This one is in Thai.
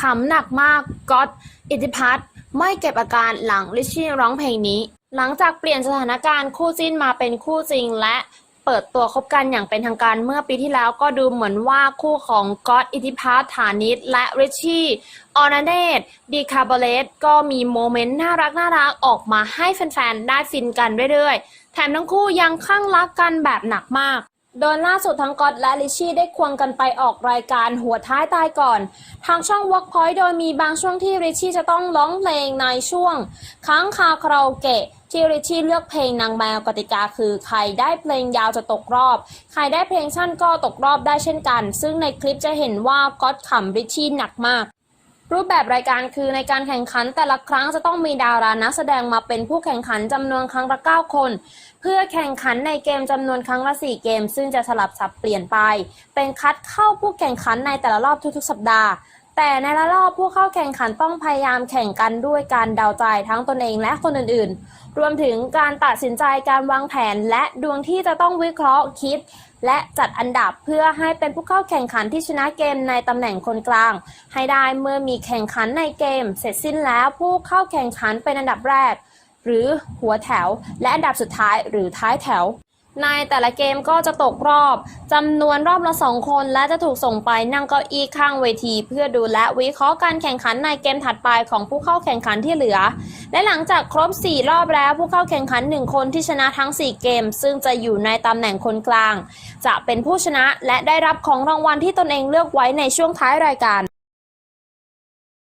ขำหนักมากก๊อตอิทธิพัฒน์ไม่เก็บอาการหลังลิชชี่ร้องเพลงนี้ หลังจากเปลี่ยนสถานการณ์คู่จิ้นมาเป็นคู่จริงและเปิดตัวคบกันอย่างเป็นทางการเมื่อปีที่แล้วก็ดูเหมือนว่าคู่ของก๊อตอิทธิพัฒน์ฐานิตและริชชี่ออนาเดตดีคาร์บเลตก็มีโมเมนต์น่ารักน่ารักออกมาให้แฟนๆ ได้ฟินกันเรื่อยๆ แถมทั้งคู่ยังคลั่งรักกันแบบหนักมาก โดยล่าสุดทั้งก๊อตและลิชชี่ได้ควงกันไปออกรายการหัวท้ายตายก่อน ทางช่อง Workpoint โดยมีบางช่วงที่ริชชี่จะต้องร้องเพลงในช่วง ค้างคาคาราโอเกะที่ริชชี่เลือกเพลงนางแมวกติกาคือใครได้เพลงยาวจะตกรอบ ใครได้เพลงสั้นก็ตกรอบได้เช่นกัน ซึ่งในคลิปจะเห็นว่าก๊อตขำริชชี่หนักมาก รูปแบบรายการคือในการแข่งขันแต่ละครั้งจะต้องมีดารานักแสดงมาเป็นผู้แข่งขันจำนวนครั้งละ9คน เพื่อแข่งขันในเกมจำนวนครั้งละ 4 เกม ซึ่งจะสลับสับเปลี่ยนไป เป็นคัดเข้าผู้แข่งขันในแต่ละรอบทุกๆ สัปดาห์ แต่ในละรอบผู้เข้าแข่งขันต้องพยายามแข่งกันด้วยการเดาใจทั้งตนเองและคนอื่นๆ รวมถึงการตัดสินใจการวางแผน และดวงที่จะต้องวิเคราะห์คิด และจัดอันดับเพื่อให้เป็นผู้เข้าแข่งขันที่ชนะเกมในตำแหน่งคนกลาง ให้ได้เมื่อมีแข่งขันในเกม เสร็จสิ้นแล้วผู้เข้าแข่งขันเป็นอันดับแรก หรือหัวแถว และอันดับสุดท้ายหรือท้ายแถว ในแต่ละเกมก็จะตกรอบจำนวนรอบละสองคน และจะถูกส่งไปนั่งเก้าอี้ข้างเวที เพื่อดูและวิเคราะห์การแข่งขันในเกมถัดไปของผู้เข้าแข่งขันที่เหลือ และหลังจากครบ 4 รอบแล้วผู้เข้าแข่งขัน 1 คนที่ชนะทั้ง 4 เกม ซึ่งจะอยู่ในตำแหน่งคนกลาง จะเป็นผู้ชนะและได้รับของรางวัลที่ตนเองเลือกไว้ในช่วงท้ายรายการ